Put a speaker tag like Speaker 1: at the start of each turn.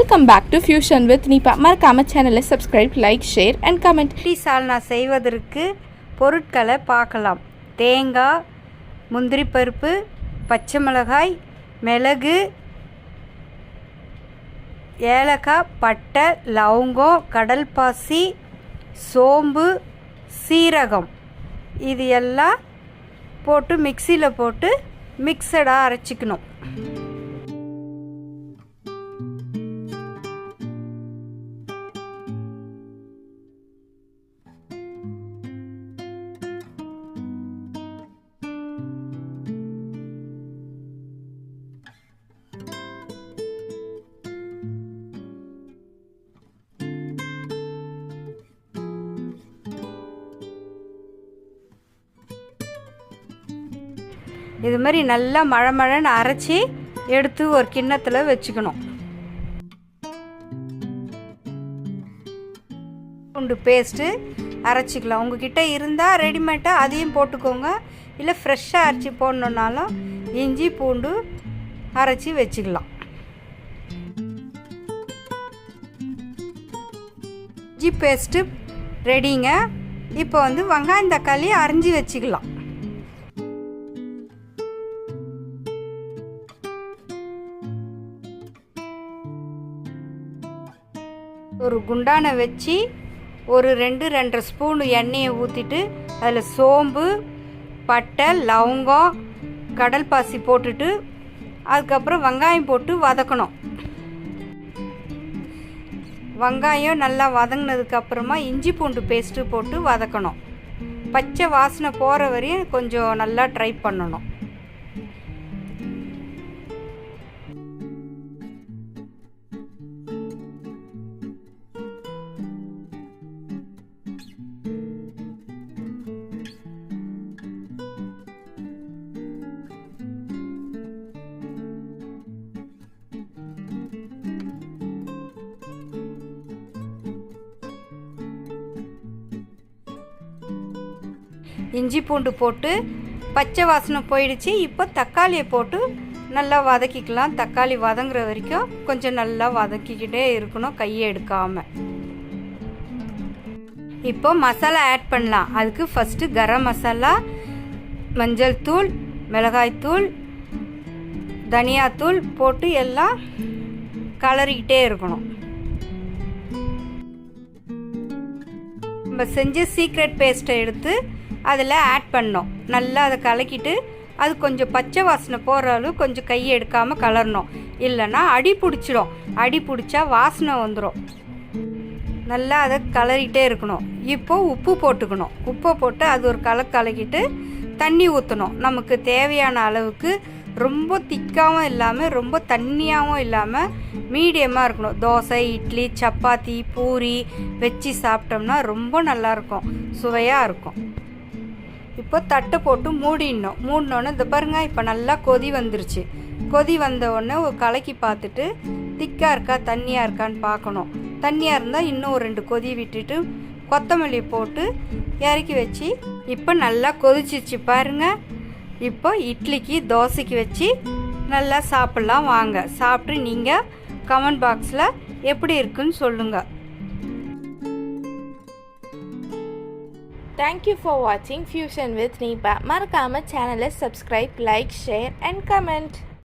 Speaker 1: Welcome back to Fusion with Neepa மறக்காம சேனலை subscribe like share and comment
Speaker 2: idli salna செய்வதற்கு பொருட்களை பார்க்கலாம். தேங்காய் முந்திரி பருப்பு பச்சை மிளகாய் மிளகு ஏலக்காய் பட்டை லவங்கம் கடல் பாசி சோம்பு சீரகம். இது எல்லாம் போட்டு மிக்சியில் போட்டு மிக்சடாக அரைச்சிக்கணும். இது மாதிரி நல்லா மழை மழைன்னு அரைச்சி எடுத்து ஒரு கிண்ணத்தில் வச்சுக்கணும். பூண்டு பேஸ்ட்டு அரைச்சிக்கலாம். உங்ககிட்ட இருந்தால் ரெடிமேடாக அதையும் போட்டுக்கோங்க. இல்லை ஃப்ரெஷ்ஷாக அரைச்சி போடணுன்னாலும் இஞ்சி பூண்டு அரைச்சி வச்சுக்கலாம். இஞ்சி பேஸ்ட்டு ரெடிங்க இப்போ வந்து வெங்காயம் தக்காளி அரைஞ்சி வச்சுக்கலாம். ஒரு குண்டானை வச்சு ஒரு ரெண்டு ரெண்டரை ஸ்பூன் எண்ணெயை ஊற்றிட்டு அதில் சோம்பு பட்டை லவங்கம் கடல் பாசி போட்டுட்டு அதுக்கப்புறம் வெங்காயம் போட்டு வதக்கணும். வெங்காயம் நல்லா வதங்கினதுக்கு அப்புறமா இஞ்சி பூண்டு பேஸ்ட்டு போட்டு வதக்கணும். பச்சை வாசனை போகிற வரையும் கொஞ்சம் நல்லா ட்ரை பண்ணணும். இஞ்சி பூண்டு போட்டு பச்சை வாசனை போயிடுச்சு. இப்போ தக்காளியை போட்டு நல்லா வதக்கிக்கலாம். தக்காளி வதங்குற வரைக்கும் கொஞ்சம் நல்லா வதக்கிக்கிட்டே இருக்கணும் கையை எடுக்காமல் இப்போ மசாலா ஆட் பண்ணலாம். அதுக்கு ஃபஸ்ட்டு கரம் மசாலா மஞ்சள் தூள் மிளகாய்த்தூள் தனியாத்தூள் போட்டு எல்லாம் கலரிக்கிட்டே இருக்கணும். நம்ம செஞ்ச சீக்ரெட் பேஸ்ட்டை எடுத்து அதில் ஆட் பண்ணோம். நல்லா அதை கலக்கிட்டு அது கொஞ்சம் பச்சை வாசனை போகிற அளவு கொஞ்சம் கையை எடுக்காமல் கலரணும். இல்லைன்னா அடி பிடிச்சிடும் அடி பிடிச்சா வாசனை வந்துடும் நல்லா அதை கலரிட்டே இருக்கணும். இப்போது உப்பு போட்டுக்கணும். உப்பை போட்டு அது ஒரு கல கலக்கிட்டு தண்ணி ஊற்றணும் நமக்கு தேவையான அளவுக்கு ரொம்ப திக்காகவும் இல்லாமல் ரொம்ப தண்ணியாகவும் இல்லாமல் மீடியமாக இருக்கணும். தோசை இட்லி சப்பாத்தி பூரி வச்சு சாப்பிட்டோம்னா ரொம்ப நல்லாயிருக்கும் சுவையாக இருக்கும். இப்போ தட்டை போட்டு மூடிடணும். மூடினோடனே இந்த பாருங்க இப்போ நல்லா கொதி வந்துருச்சு. கொதி வந்த உடனே கலக்கி பார்த்துட்டு திக்காக இருக்கா தண்ணியாக இருக்கான்னு பார்க்கணும். தண்ணியாக இருந்தால் இன்னும் ஒரு ரெண்டு கொதி விட்டுட்டு கொத்தமல்லி போட்டு இறக்கி வச்சு இப்போ நல்லா கொதிச்சிச்சு பாருங்கள் இப்போ இட்லிக்கு தோசைக்கு வச்சு நல்லா சாப்பிட்லாம் வாங்க. சாப்பிட்டு நீங்கள் கமெண்ட் பாக்ஸில் எப்படி இருக்குன்னு சொல்லுங்கள்
Speaker 1: தேங்க்யூ ஃபார் வாட்சிங் ஃபியூஷன் வித் நீப்பா மறக்காம சேனலை subscribe like share and comment